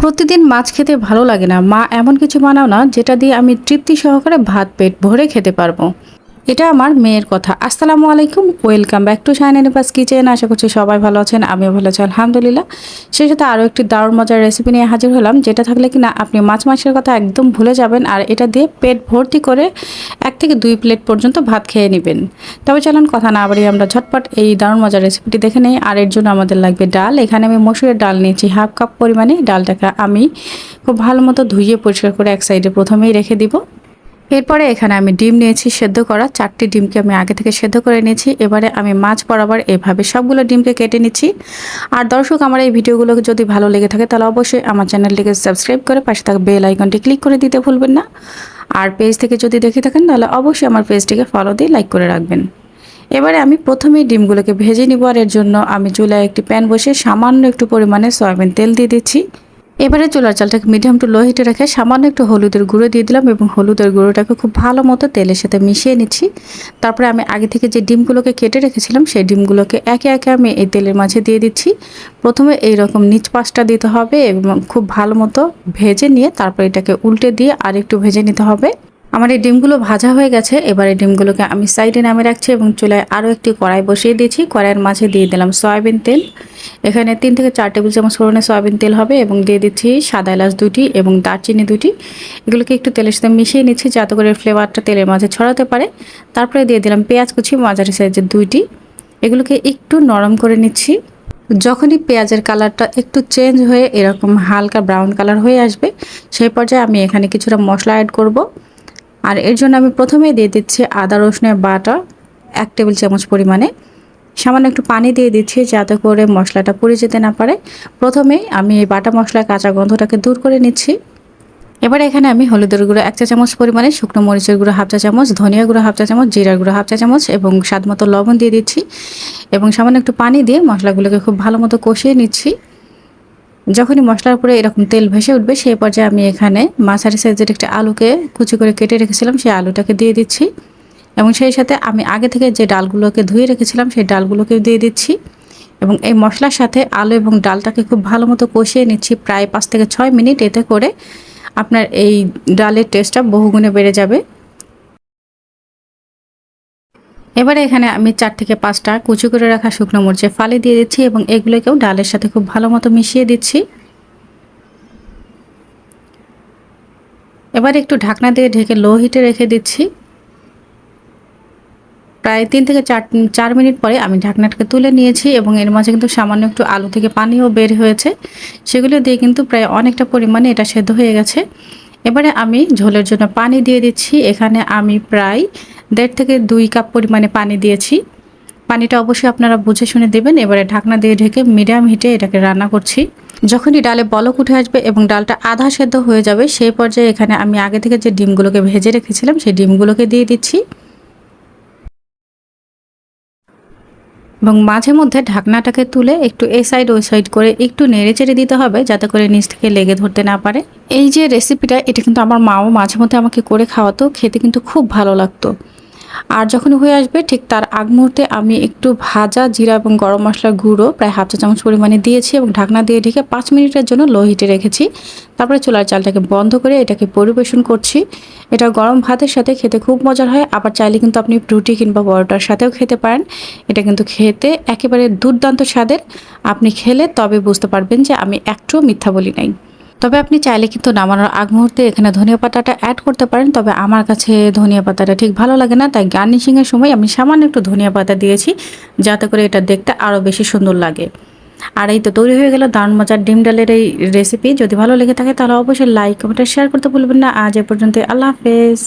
প্রতিদিন মাছ খেতে ভালো লাগে না। মা এমন কিছু বানাও না, যেটা দিয়ে আমি তৃপ্তি সহকারে ভাত, পেট ভরে খেতে পারব। এটা আমার মেয়ের কথা। আসসালামু আলাইকুম, ওয়েলকাম ব্যাক টু শাইন এনিপাস কিচেন। আশা করছি সবাই ভালো আছেন, আমিও ভালো আছি, আলহামদুলিল্লাহ। সেই সাথে আরও একটি দারুণ মজার রেসিপি নিয়ে হাজির হলাম, যেটা থাকলে কিনা আপনি মাছ মাংসের কথা একদম ভুলে যাবেন, আর এটা দিয়ে পেট ভর্তি করে এক থেকে দুই প্লেট পর্যন্ত ভাত খেয়ে নেবেন। তবে চলুন কথা না বাড়িয়ে আমরা ঝটপট এই দারুণ মজার রেসিপিটি দেখে নেই। আর এর জন্য আমাদের লাগবে ডাল। এখানে আমি মসুরের ডাল নিয়েছি, হাফ কাপ পরিমাণে। ডালটাকে আমি খুব ভালো মতো ধুইয়ে পরিষ্কার করে এক সাইডে প্রথমেই রেখে দিব। এরপরে এখানে আমি ডিম নিয়েছি, সেদ্ধ করা চারটি ডিমকে আমি আগে থেকে সেদ্ধ করে নিয়েছি। এবারে আমি মাছ বরাবর এভাবে সবগুলো ডিমকে কেটে নিচ্ছি। আর দর্শক, আমার এই ভিডিওগুলো যদি ভালো লেগে থাকে, তাহলে অবশ্যই আমার চ্যানেলটিকে সাবস্ক্রাইব করে পাশে থাকা বেল আইকনটি ক্লিক করে দিতে ভুলবেন না। আর পেজ থেকে যদি দেখে থাকেন, তাহলে অবশ্যই আমার পেজটিকে ফলো দিয়ে লাইক করে রাখবেন। এবারে আমি প্রথমেই ডিমগুলোকে ভেজে নিব, আর এর জন্য আমি চুলায় একটি প্যান বসে সামান্য একটু পরিমাণে সয়াবিন তেল দিয়ে দিচ্ছি। এবারে চুলার চালটাকে মিডিয়াম টু লো হিটে রেখে সামান্য একটু হলুদের গুঁড়ো দিয়ে দিলাম এবং হলুদের গুঁড়োটাকে খুব ভালো মতো তেলের সাথে মিশিয়ে নিচ্ছি। তারপরে আমি আগে থেকে যে ডিমগুলোকে কেটে রেখেছিলাম, সেই ডিমগুলোকে একে একে আমি এই তেলের মাঝে দিয়ে দিচ্ছি। প্রথমে এই রকম নিচ পাশটা দিতে হবে এবং খুব ভালো মতো ভেজে নিয়ে তারপর এটাকে উল্টে দিয়ে আর একটু ভেজে নিতে হবে। আমার এই ডিমগুলো ভাজা হয়ে গেছে। এবার এই ডিমগুলোকে আমি সাইডে নামে রাখছি এবং চুলায় আরও একটি কড়াই বসিয়ে দিয়েছি। কড়াইয়ের মাঝে দিয়ে দিলাম সয়াবিন তেল। এখানে তিন থেকে চার টেবিল চামচ পরিমাণে সয়াবিন তেল হবে এবং দিয়ে দিচ্ছি সাদা এলাচ দুটি এবং দারচিনি দুটি এগুলোকে একটু তেলের সাথে মিশিয়ে নিচ্ছি যাতে করে ফ্লেভারটা তেলের মাঝে ছড়াতে পারে। তারপরে দিয়ে দিলাম পেঁয়াজ কুচি, মাঝারি সাইজের দুইটি। এগুলোকে একটু নরম করে নিচ্ছি। যখনই পেঁয়াজের কালারটা একটু চেঞ্জ হয়ে এরকম হালকা ব্রাউন কালার হয়ে আসবে, সেই পর্যায়ে আমি এখানে কিছুটা মশলা অ্যাড করব। আর এর জন্য আমি প্রথমেই দিয়ে দিচ্ছি আদা, রসুনের বাটা এক টেবিল চামচ পরিমাণে। সামান্য একটু পানি দিয়ে দিচ্ছি যাতে করে মশলাটা পুড়ে যেতে না পারে। প্রথমেই আমি এই বাটা মশলার কাঁচা গন্ধটাকে দূর করে নিচ্ছি। এবার এখানে আমি হলুদের গুঁড়ো এক চা চামচ পরিমাণে, শুকনো মরিচের গুঁড়ো হাফ চা চামচ, ধনিয়া গুঁড়ো হাফ চা চামচ, জিরার গুঁড়ো হাফ চা চামচ এবং স্বাদ মতো লবণ দিয়ে দিচ্ছি। এবং সামান্য একটু পানি দিয়ে মশলাগুলোকে খুব ভালো মতো কষিয়ে নিচ্ছি। যখনই মশলার উপরে এরকম তেল ভেসে উঠবে, সেই পর্যায়ে আমি এখানে মাঝারি সাইজের একটা আলুকে কুচি করে কেটে রেখেছিলাম, সেই আলুটাকে দিয়ে দিচ্ছি। এবং সেই সাথে আমি আগে থেকে যে ডালগুলোকে ধুয়ে রেখেছিলাম, সেই ডালগুলোকে দিয়ে দিচ্ছি। এবং এই মশলার সাথে আলু এবং ডালটাকে খুব ভালো মতো কষিয়ে নিচ্ছি প্রায় পাঁচ থেকে ছয় মিনিট। এতে করে আপনার এই ডালের টেস্টটা বহুগুণে বেড়ে যাবে। এবারে এখানে আমি চার থেকে পাঁচটা কুচি করে রাখা শুকনো মরিচের ফালি দিয়ে দিচ্ছি এবং এগুলোকেও ডালের সাথে খুব ভালো মতো মিশিয়ে দিচ্ছি। এবার একটু ঢাকনা দিয়ে ঢেকে লো হিটে রেখে দিচ্ছি। প্রায় তিন থেকে চার চার মিনিট পরে আমি ঢাকনাটাকে তুলে নিয়েছি এবং এর মাঝে কিন্তু সামান্য একটু আলু থেকে পানিও বের হয়েছে। সেগুলো দিয়ে কিন্তু প্রায় অনেকটা পরিমাণে এটা সেদ্ধ হয়ে গেছে। এবারে আমি ঝোলের জন্য পানি দিয়ে দিচ্ছি। এখানে আমি প্রায় দেড় থেকে দুই কাপ পরিমাণে পানি দিয়েছি। পানিটা অবশ্যই আপনারা বুঝে শুনে দেবেন। এবারে ঢাকনা দিয়ে ঢেকে মিডিয়াম হিটে এটাকে রান্না করছি। যখনই ডালে বলক উঠে আসবে এবং ডালটা আধা সেদ্ধ হয়ে যাবে, সেই পর্যায়ে এখানে আমি আগে থেকে যে ডিমগুলোকে ভেজে রেখেছিলাম, সেই ডিমগুলোকে দিয়ে দিচ্ছি। এবং মাঝে মধ্যে ঢাকনাটাকে তুলে একটু এ সাইড ওই সাইড করে একটু নেড়ে চেড়ে দিতে হবে যাতে করে নিচ থেকে লেগে ধরতে না পারে। এই যে রেসিপিটা এটা কিন্তু আমার মাও মাঝে মধ্যে আমাকে করে খাওয়াতো, খেতে কিন্তু খুব ভালো লাগতো। আর যখন হয়ে আসবে, ঠিক তার আগ মুহূর্তে আমি একটু ভাজা জিরা এবং গরম মশলার গুঁড়ো প্রায় হাফ চা চামচ পরিমাণে দিয়েছি এবং ঢাকনা দিয়ে ঢেকে পাঁচ মিনিটের জন্য লো হিটে রেখেছি। তারপরে চুলার চালটাকে বন্ধ করে এটাকে পরিবেশন করছি। এটা গরম ভাতের সাথে খেতে খুব মজার হয়, আবার চাইলে কিন্তু আপনি রুটি কিংবা পরোটার সাথেও খেতে পারেন। এটা কিন্তু খেতে একেবারে দুর্দান্ত স্বাদের। আপনি খেলে তবে বুঝতে পারবেন যে আমি একটুও মিথ্যা বলি নাই। তবে আপনি চাইলে কিন্তু নামানোর আগ মুহূর্তে এখানে ধনিয়া পাতাটা অ্যাড করতে পারেন। তবে আমার কাছে ধনিয়া পাতাটা ঠিক ভালো লাগে না, তাই গার্নিশিংয়ের সময় আমি সামান্য একটু ধনিয়া পাতা দিয়েছি, যাতে করে এটা দেখতে আরও বেশি সুন্দর লাগে। আর এই তো তৈরি হয়ে গেল দারুণ মজার ডিম ডালের এই রেসিপি যদি ভালো লেগে থাকে তাহলে অবশ্যই লাইক কমেন্ট শেয়ার করতে ভুলবেন না। আজ এ পর্যন্ত আল্লাহ হাফেজ।